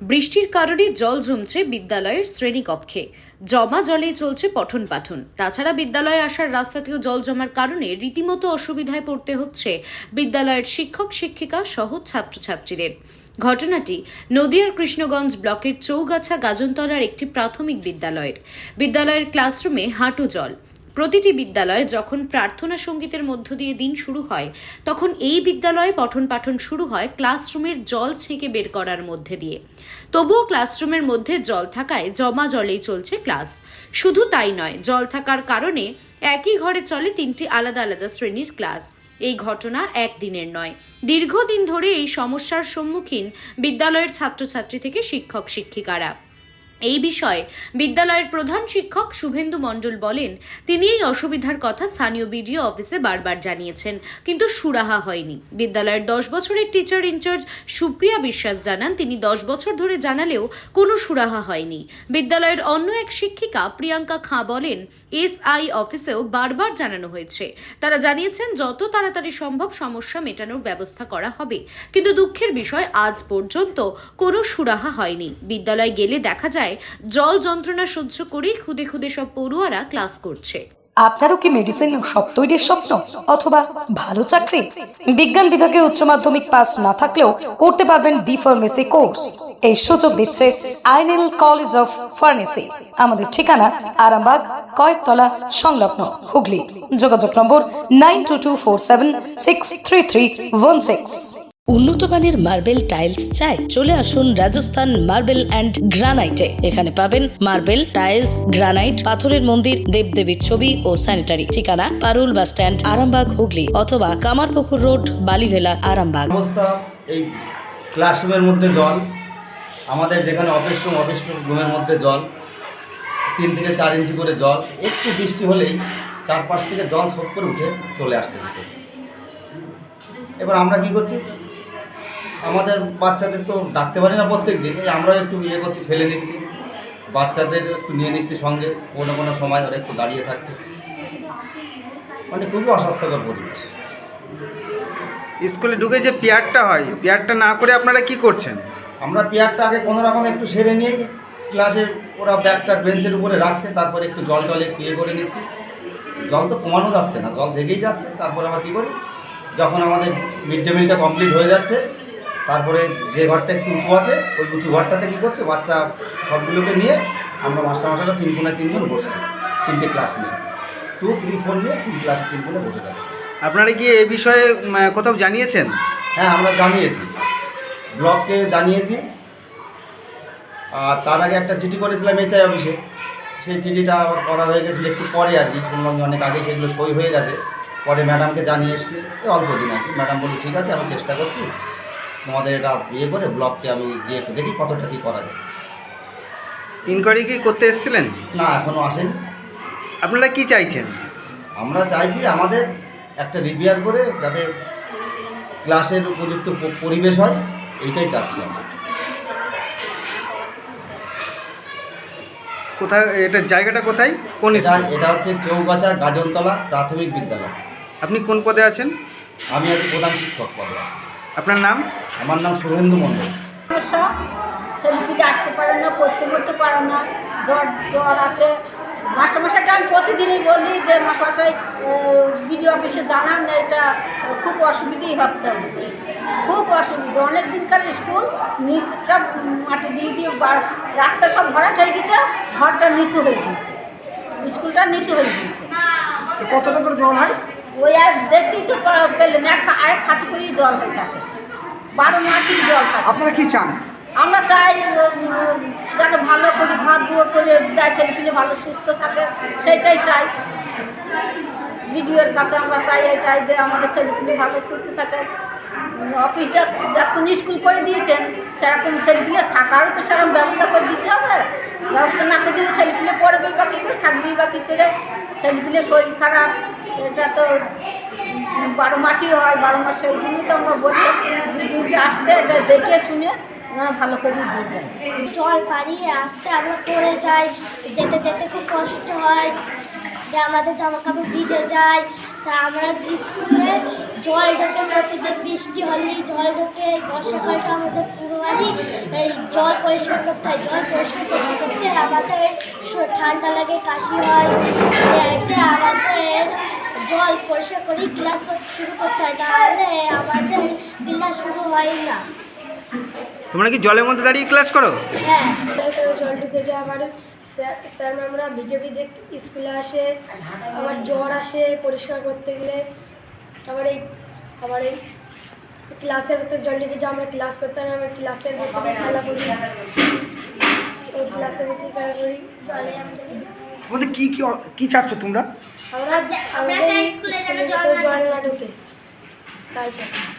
বৃষ্টির কারণে জল জমছে বিদ্যালয়ের শ্রেণীকক্ষে। জমা জলেই চলছে পঠন পাঠন তাছাড়া বিদ্যালয়ে আসার রাস্তাতেও জল জমার কারণে রীতিমতো অসুবিধায় পড়তে হচ্ছে বিদ্যালয়ের শিক্ষক, শিক্ষিকা সহ ছাত্রছাত্রীদের। ঘটনাটি নদিয়ার কৃষ্ণগঞ্জ ব্লকের চৌগাছা গাজনতলার একটি প্রাথমিক বিদ্যালয়ের। বিদ্যালয়ের ক্লাসরুমে হাঁটু জল। প্রতিটি বিদ্যালয়ে যখন প্রার্থনা সঙ্গীতের মধ্য দিয়ে দিন শুরু হয়, তখন এই বিদ্যালয়ে পঠন পাঠন শুরু হয় ক্লাসরুমের জল ছেঁকে বের করার মধ্যে দিয়ে। তবুও ক্লাসরুমের মধ্যে জল থাকায় জমা জলেই চলছে ক্লাস। শুধু তাই নয়, জল থাকার কারণে একই ঘরে চলে তিনটি আলাদা আলাদা শ্রেণির ক্লাস। এই ঘটনা একদিনের নয়। দীর্ঘদিন ধরে এই সমস্যার সম্মুখীন বিদ্যালয়ের ছাত্রছাত্রী থেকে শিক্ষক শিক্ষিকারা এই বিষয়ে বিদ্যালয়ের প্রধান শিক্ষক শুভেন্দু মণ্ডল বলেন, তিনি এই অসুবিধার কথা স্থানীয় বিডিও অফিসে বারবার জানিয়েছেন, কিন্তু সুরাহা হয়নি। বিদ্যালয়ের দশ বছরের টিচার ইনচার্জ সুপ্রিয়া বিশ্বাস জানান, তিনি দশ বছর ধরে জানালেও কোনো সুরাহা হয়নি। বিদ্যালয়ের অন্য এক শিক্ষিকা প্রিয়াঙ্কা খাঁ বলেন, এসআই অফিসেও বারবার জানানো হয়েছে। তারা জানিয়েছেন, যত তাড়াতাড়ি সম্ভব সমস্যা মেটানোর ব্যবস্থা করা হবে, কিন্তু দুঃখের বিষয় আজ পর্যন্ত কোনো সুরাহা হয়নি। বিদ্যালয়ে গেলে দেখা যায় জল যন্ত্রণা সহ্য করেই খুদে খুদে সব পড়ুয়ারা ক্লাস করছে। আপনারও কি মেডিসিন সব তৈরির স্বপ্ন? অথবা ভালো চাকরি? বিজ্ঞান বিভাগে উচ্চ মাধ্যমিক পাস না থাকলেও করতে পারবেন ডি ফার্মেসি কোর্স এই সুযোগ দিচ্ছে আইনেল কলেজ অফ ফার্মেসি আমাদের ঠিকানা আরামবাগ, কয়েকতলা, সংলগ্ন হুগলি। যোগাযোগ number nine two two four seven six three three one six উন্নত মানের মার্বেল টাইলস চাই, চলে আসুন রাজস্থান মার্বেল অ্যান্ড গ্রানাইটে। এখানে পাবেন মার্বেল, টাইলস, গ্রানাইট, পাথরের মন্দির, দেবদেবীর ছবি ও স্যানিটারি। ঠিকানা পারুল বাস স্ট্যান্ড, আরামবাগ, হুগলি, অথবা কামারপুকুর রোড, বালিভেলা, আরামবাগ। অবস্থা এই ক্লাসরুমের মধ্যে জল, আমাদের যেখানে অফিস রুম, অফিস রুমের মধ্যে জল, তিন থেকে চার ইঞ্চি করে জল, একটু বৃষ্টি হলেই চারপাশ থেকে জল সব করে উঠে চলে আসছে এবার আমরা কি করছি? আমাদের বাচ্চাদের তো ডাকতে পারি না প্রত্যেক দিন। এই আমরাও একটু ইয়ে করছি ফেলে নিচ্ছি বাচ্চাদের একটু নিয়ে নিচ্ছি সঙ্গে। কোনো কোনো সময় ওরা একটু দাঁড়িয়ে থাকছে। মানে খুবই অস্বাস্থ্যকর পরিবেশ। স্কুলে ঢুকে যে পেয়ারটা হয় পেয়ারটা না করে আপনারা কি করছেন? আমরা পেয়ারটা আগে কোনো রকম একটু সেরে নিয়ে ক্লাসে ওরা ব্যাগটা বেঞ্চের উপরে রাখছে তারপরে একটু জল টল ইয়ে করে নিচ্ছি। জল তো কমানো যাচ্ছে না জল থেকেই যাচ্ছে। তারপরে আমরা কী করি? যখন আমাদের মিড ডে মিলটা কমপ্লিট হয়ে যাচ্ছে তারপরে যে ঘরটা একটু উঁচু আছে ওই উঁচু ঘরটাতে কী করছে বাচ্চা সবগুলোকে নিয়ে আমরা মাস্টারমশাইরা তিন কোনায় তিনজন বসছি তিনটে ক্লাস নিয়ে। টু থ্রি ফোর নিয়ে তিন ক্লাসে তিন কোণে বসে যাচ্ছে। আপনারা কি এই বিষয়ে কোথাও জানিয়েছেন? হ্যাঁ আমরা জানিয়েছি। ব্লককে জানিয়েছি। আর তার আগে একটা চিঠি করেছিলাম এইচআই অফিসে। সেই চিঠিটা আবার করা হয়ে গেছিল একটু পরে আর কি শুনলাম অনেক আগে সেগুলো সই হয়ে গেছে। পরে ম্যাডামকে জানিয়ে এসেছি অল্প দিন আর কি। ম্যাডাম বলল ঠিক আছে আমি চেষ্টা করছি। তোমাদের এটা ইয়ে করে ব্লককে আমি একটু দেখি কতটা কী করা যায়। ইনকোয়ারি কি করতে এসেছিলেন? না এখনও আসেনি। আপনারা কি চাইছেন? আমরা চাইছি আমাদের একটা রিপেয়ার করে যাতে ক্লাসের উপযুক্ত পরিবেশ হয় এইটাই চাচ্ছি আমরা। কোথায় এটা জায়গাটা কোথায়? কোন এটা এটা হচ্ছে চৌগাছা গাজনতলা প্রাথমিক বিদ্যালয়। আপনি কোন পদে আছেন? আমি আজ প্রধান শিক্ষক পদে আছি। আপনার নাম? আমার নাম শুভেন্দু মণ্ডল। সমস্যা? ছেলেপিলে আসতে পারে না পড়তে পড়তে পারে না জ্বর জ্বর আসে। মাস্টারমশাইকে আমি প্রতিদিনই বলি যে মাস্টারমশাই বিডিও অফিসে জানান না এটা খুব অসুবিধেই হচ্ছে খুব অসুবিধা। অনেক দিনকার স্কুল নিচটা মাটি দিয়ে দিয়ে রাস্তা সব ভরাট হয়ে গেছে ঘরটা নিচু হয়ে গেছে। স্কুলটা নিচু হয়ে গেছে। কতটা করে জল হয়? ওই আর দেখতেই তো পেলেন এক আরেক খাতি করেই জল হয়ে থাকে বারো মাসই জল থাকে আপনারা কি চান? আমরা চাই যেন ভালো করে ভাত দুয়ো করে দেয় ছেলেপিলে ভালো সুস্থ থাকে সেটাই চাই। ভিডিওর কাছে আমরা চাই এটাই যে আমাদের ছেলেপিলে ভালো সুস্থ থাকে। অফিসে যখন স্কুল করে দিয়েছেন সেরকম ছেলেপিলে থাকারও তো সেরকম ব্যবস্থা করে দিতে হবে। ব্যবস্থা না করে দিলে ছেলেপিলে পড়বে বা কী করে থাকবেই বা কী করে। ছেলেপিলে শরীর খারাপ এটা তো বারো মাসই হয়, বারো মাসে ওই জন্য তো আমরা বলি বিদ্যুৎ আসতে, এটা দেখে শুনে ভালো করে দিয়ে যায়। জল পাড়িয়ে আসতে আমরা পড়ে যাই, যেতে যেতে খুব কষ্ট হয় যে আমাদের জামা কাপড় ভিজে যায়। তা আমরা স্কুলে জল ঢোকে, প্রতিদিন বৃষ্টি হলেই জল ঢোকে, বর্ষাকালটা আমাদের পুরো বাড়ি এই জল পরিষ্কার করতে হয়, জল পরিষ্কার করতে করতে আমাদের ঠান্ডা লাগে, কাশি হয়। আমাদের জল পরিষ্কার করেই ক্লাস শুরু করতে হয় তাহলে আমাদের ক্লাস শুরু হয় না। তোমরা কি জলের মধ্যে দাঁড়িয়ে ক্লাস করো? হ্যাঁ। জল ঢুকে যায় আবার স্যার স্যার ম্যামরা ভিজে ভিজে স্কুলে আসে আবার জ্বর আসে পরিষ্কার করতে গেলে। আবার এই আবার এই ক্লাসের ভিতরে জল ঢুকে যায় আমরা ক্লাস করতে পারি না, আমরা ক্লাসের ভিতরেই খেলা করি। ওই ক্লাসের ভিতরেই খেলা করি। জলে আমাদের কি কি কি চাচ্ছ তোমরা? আমরা আমাদের স্কুলে জল না ঢোকে। তাই